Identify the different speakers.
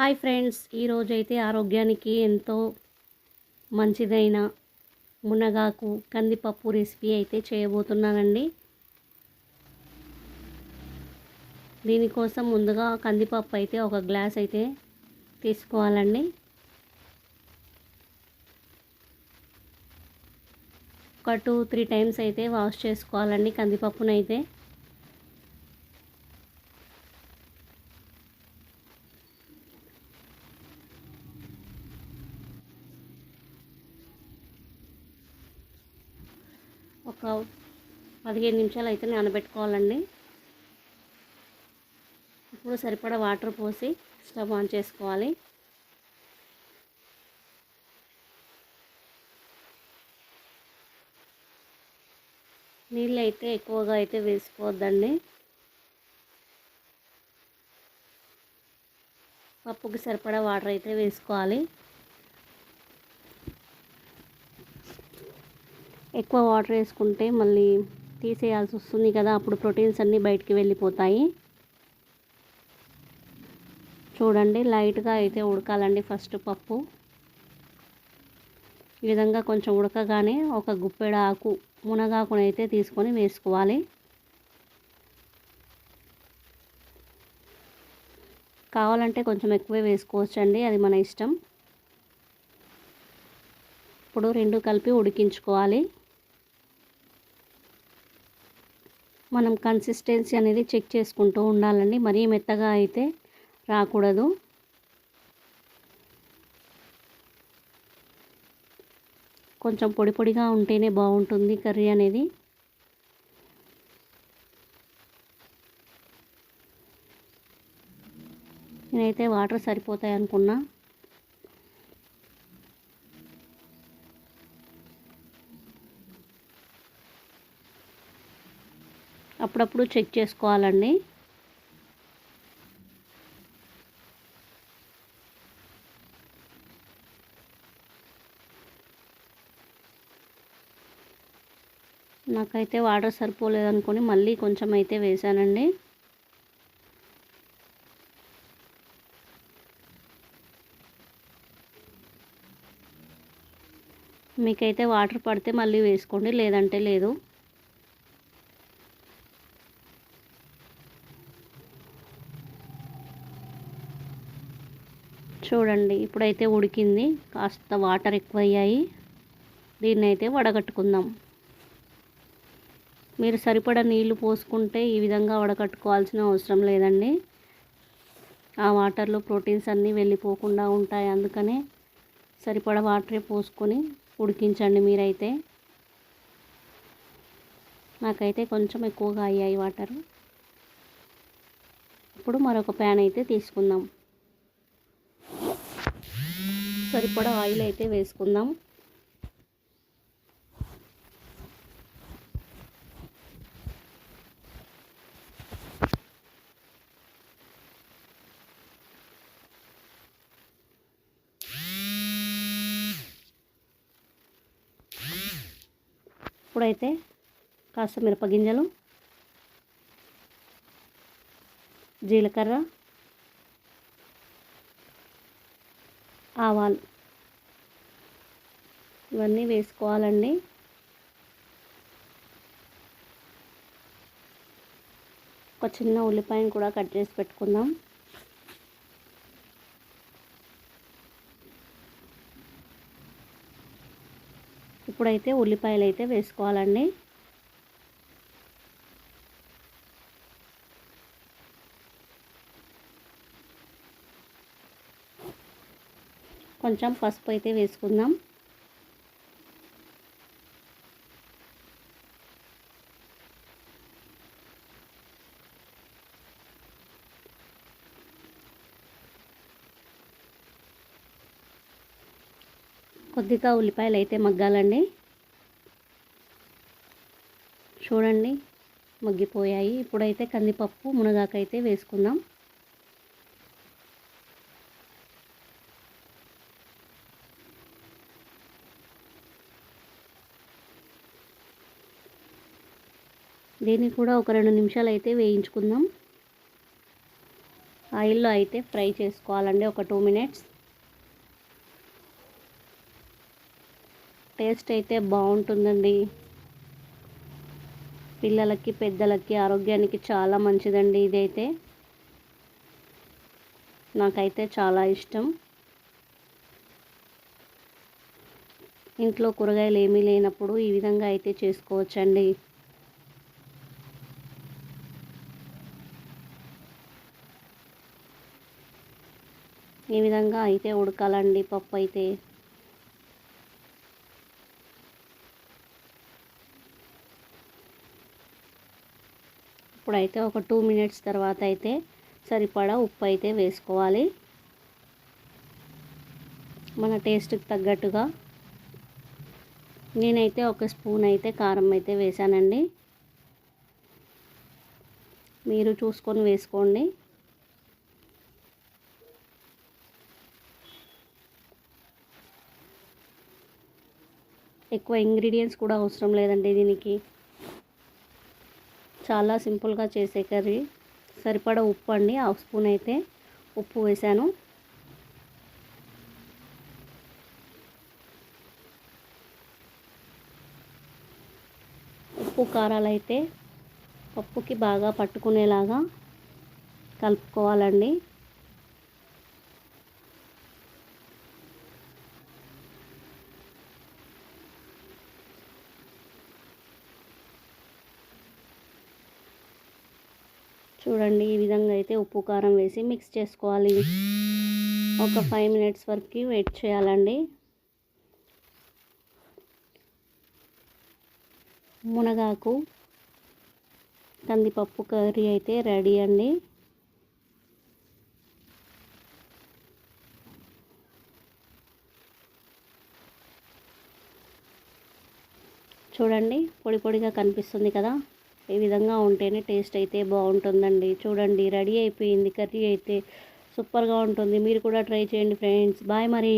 Speaker 1: Hi friends ఈరోజు అయితే ఆరోగ్యానికి ఎంతో మంచిదైన మునగాకు కందిపప్పు రెసిపీ అయితే చేయబోతున్నానండి. దీనికోసం ముందుగా కందిపప్పు అయితే ఒక గ్లాస్ అయితే తీసుకోవాలండి. ఒక టూ త్రీ టైమ్స్ అయితే వాష్ చేసుకోవాలండి కందిపప్పునైతే. ఒక పదిహేను నిమిషాలు అయితే నానబెట్టుకోవాలండి. ఇప్పుడు సరిపడా వాటర్ పోసి స్టవ్ ఆన్ చేసుకోవాలి. నీళ్ళు అయితే ఎక్కువగా అయితే వేసుకోవద్దండి. పప్పుకి సరిపడా వాటర్ అయితే వేసుకోవాలి. ఎక్కువ వాటర్ వేసుకుంటే మళ్ళీ తీసేయాల్సి వస్తుంది కదా. అప్పుడు ప్రోటీన్స్ అన్నీ బయటికి వెళ్ళిపోతాయి. చూడండి లైట్గా అయితే ఉడకాలండి ఫస్ట్ పప్పు. ఈ విధంగా కొంచెం ఉడకగానే ఒక గుప్పెడ ఆకు మునగాకుని అయితే తీసుకొని వేసుకోవాలి. కావాలంటే కొంచెం ఎక్కువే వేసుకోవచ్చండి అది మన ఇష్టం. ఇప్పుడు రెండు కలిపి ఉడికించుకోవాలి. మనం కన్సిస్టెన్సీ అనేది చెక్ చేసుకుంటూ ఉండాలండి. మరీ మెత్తగా అయితే రాకూడదు. కొంచెం పొడి పొడిగా ఉంటేనే బాగుంటుంది కర్రీ అనేది. నేనైతే వాటర్ సరిపోతాయి అనుకున్నా అప్పుడప్పుడు చెక్ చేసుకోవాలండి. నాకైతే వాటర్ సరిపోలేదు అనుకొని మళ్ళీ కొంచెం అయితే వేసానండి మీకైతే వాటర్ పడితే మళ్ళీ వేసుకోండి లేదంటే లేదు. చూడండి ఇప్పుడైతే ఉడికింది. కాస్త వాటర్ ఎక్కువ అయ్యాయి దీన్ని అయితే వడగట్టుకుందాం. మీరు సరిపడా నీళ్ళు పోసుకుంటే ఈ విధంగా వడకట్టుకోవాల్సిన అవసరం లేదండి. ఆ వాటర్లో ప్రోటీన్స్ అన్నీ వెళ్ళిపోకుండా ఉంటాయి. అందుకనే సరిపడా వాటరే పోసుకొని ఉడికించండి మీరైతే. నాకైతే కొంచెం ఎక్కువగా అయ్యాయి వాటర్. ఇప్పుడు మరొక ప్యాన్ అయితే తీసుకుందాం. సరిపడా ఆయిల్ అయితే వేసుకుందాం. ఇప్పుడైతే కాస్త మిరపగింజలు జీలకర్ర ఆవాలు. ఇవన్నీ వేసుకోవాలండి. ఒక చిన్న ఉల్లిపాయను కూడా కట్ చేసి పెట్టుకుందాం. ఇప్పుడైతే ఉల్లిపాయలు అయితే వేసుకోవాలండి. కొంచెం పసుపు అయితే వేసుకుందాం. కొద్దిగా ఉల్లిపాయలు అయితే మగ్గాలండి. చూడండి మగ్గిపోయాయి. ఇప్పుడైతే కందిపప్పు మునగాకైతే వేసుకుందాం. దీన్ని కూడా ఒక రెండు నిమిషాలు అయితే వేయించుకుందాం. ఆయిల్లో అయితే ఫ్రై చేసుకోవాలండి ఒక టూ మినిట్స్. టేస్ట్ అయితే బాగుంటుందండి. పిల్లలకి పెద్దలకి ఆరోగ్యానికి చాలా మంచిదండి ఇదైతే. నాకైతే చాలా ఇష్టం. ఇంట్లో కూరగాయలు ఏమీ లేనప్పుడు ఈ విధంగా అయితే చేసుకోవచ్చండి. ఈ విధంగా అయితే ఉడకాలండి పప్పు అయితే. ఇప్పుడైతే ఒక టూ మినిట్స్ తర్వాత అయితే సరిపడా ఉప్పు అయితే వేసుకోవాలి. మన టేస్ట్కి తగ్గట్టుగా. నేనైతే ఒక స్పూన్ అయితే కారం అయితే వేసానండి. మీరు చూసుకొని వేసుకోండి. ఎక్కువ ఇంగ్రీడియంట్స్ కూడా అవసరం లేదండి దీనికి. చాలా సింపుల్గా చేసే కర్రీ. సరిపడా ఉప్పు అండి హాఫ్ స్పూన్ అయితే ఉప్పు వేసాను. ఉప్పు కారాలు అయితే పప్పుకి బాగా పట్టుకునేలాగా కలుపుకోవాలండి. చూడండి ఈ విధంగా అయితే ఉప్పు కారం వేసి మిక్స్ చేసుకోవాలి. ఒక ఫైవ్ మినిట్స్ వరకు వెయిట్ చేయాలండి. మునగాకు కందిపప్పు కర్రీ అయితే రెడీ అండి. చూడండి పొడి పొడిగా కనిపిస్తుంది కదా. ఈ విధంగా ఉంటేనే టేస్ట్ అయితే బాగుంటుందండి. చూడండి రెడీ అయిపోయింది. కర్రీ అయితే సూపర్గా ఉంటుంది. మీరు కూడా ట్రై చేయండి ఫ్రెండ్స్. బాయ్ మరి.